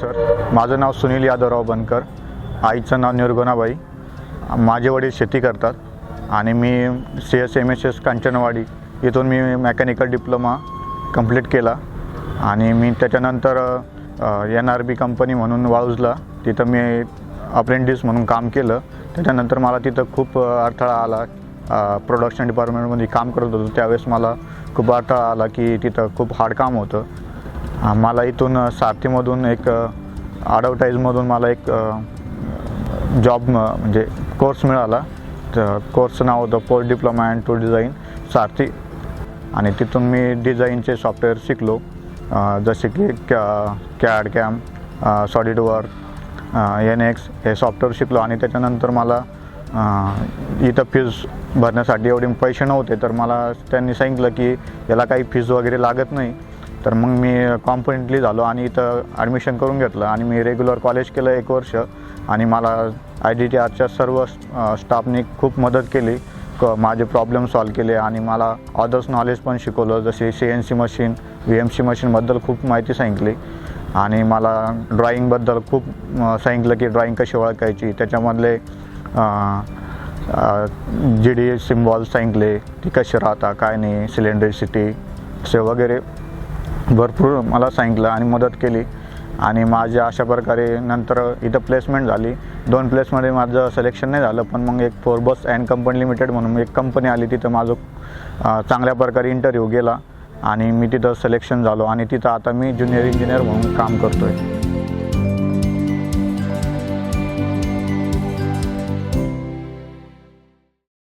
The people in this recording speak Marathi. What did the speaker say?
सर माझं नाव सुनील यादवराव बनकर. आईचं नाव निर्गुणाबाई. माझे वडील शेती करतात आणि मी C S M S S Kanchanwadi इथून मी मेकॅनिकल डिप्लोमा कंप्लीट केला आणि मी त्याच्यानंतर एन आर बी कंपनी म्हणून वाळूजला. तिथं मी अप्रेंटिस म्हणून काम केलं. त्याच्यानंतर मला तिथं खूप अडथळा आला. प्रोडक्शन डिपार्टमेंटमध्ये काम करत होतो. त्यावेळेस मला खूप अडथळा आला की तिथं खूप हार्ड काम होतं. मला इथून सारथीमधून एक ॲडव्हर्टाईजमधून मला एक जॉब म्हणजे कोर्स मिळाला. तर कोर्सचं नाव होतं post diploma and to design Sarathi. आणि तिथून मी डिझाईनचे सॉफ्टवेअर शिकलो. जसे की कॅ CAD CAM solid work N X हे सॉफ्टवेअर शिकलो. आणि त्याच्यानंतर मला इथं फीज भरण्यासाठी एवढे पैसे नव्हते. तर मला त्यांनी सांगितलं की याला काही फीज वगैरे लागत नाही. तर मग मी कॉम्पिटेंटली झालो आणि इथं ॲडमिशन करून घेतलं आणि मी रेग्युलर कॉलेज केलं एक वर्ष. आणि मला आय डी टी आरच्या सर्व स्टाफनी खूप मदत केली. क माझे प्रॉब्लेम सॉल्व केले आणि मला अदर्स नॉलेज पण शिकवलं. जसे C N C machine V M C मशीनबद्दल खूप माहिती सांगितली. आणि मला ड्रॉईंगबद्दल खूप सांगितलं की ड्रॉईंग कशी ओळखायची. त्याच्यामधले जी डी सिम्बॉल सांगितले ती कशी राहता काय नाही सिलेंड्रिसिटी असे वगैरे भरपूर मला सांगितलं आणि मदत केली. आणि माझ्या अशा प्रकारे नंतर इथं प्लेसमेंट झाली. दोन प्लेसमध्ये माझं सिलेक्शन नाही झालं पण मग एक फोरबस अँड कंपनी लिमिटेड म्हणून एक कंपनी आली तिथं माझं चांगल्या प्रकारे इंटरव्ह्यू गेला. आणि मी तिथं सिलेक्शन झालो. आणि तिथं आता मी ज्युनियर इंजिनियर म्हणून काम करतो आहे